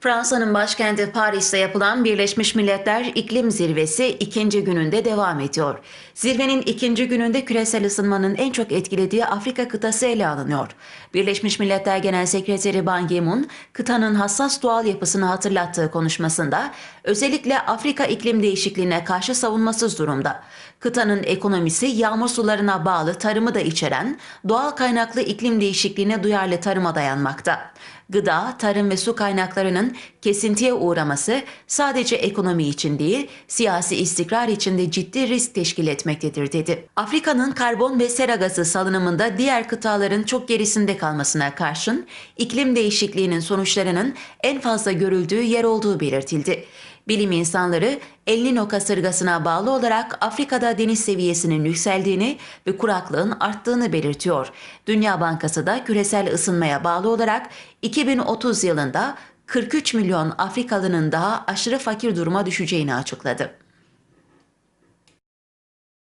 Fransa'nın başkenti Paris'te yapılan Birleşmiş Milletler İklim Zirvesi ikinci gününde devam ediyor. Zirvenin ikinci gününde küresel ısınmanın en çok etkilediği Afrika kıtası ele alınıyor. Birleşmiş Milletler Genel Sekreteri Ban Ki-moon, kıtanın hassas doğal yapısını hatırlattığı konuşmasında özellikle Afrika iklim değişikliğine karşı savunmasız durumda. Kıtanın ekonomisi yağmur sularına bağlı tarımı da içeren doğal kaynaklı iklim değişikliğine duyarlı tarıma dayanmakta. Gıda, tarım ve su kaynaklarının kesintiye uğraması sadece ekonomi için değil, siyasi istikrar için de ciddi risk teşkil etmektedir dedi. Afrika'nın karbon ve sera gazı salınımında diğer kıtaların çok gerisinde kalmasına karşın iklim değişikliğinin sonuçlarının en fazla görüldüğü yer olduğu belirtildi. Bilim insanları El Niño kasırgasına bağlı olarak Afrika'da deniz seviyesinin yükseldiğini ve kuraklığın arttığını belirtiyor. Dünya Bankası da küresel ısınmaya bağlı olarak 2030 yılında 43 milyon Afrikalının daha aşırı fakir duruma düşeceğini açıkladı.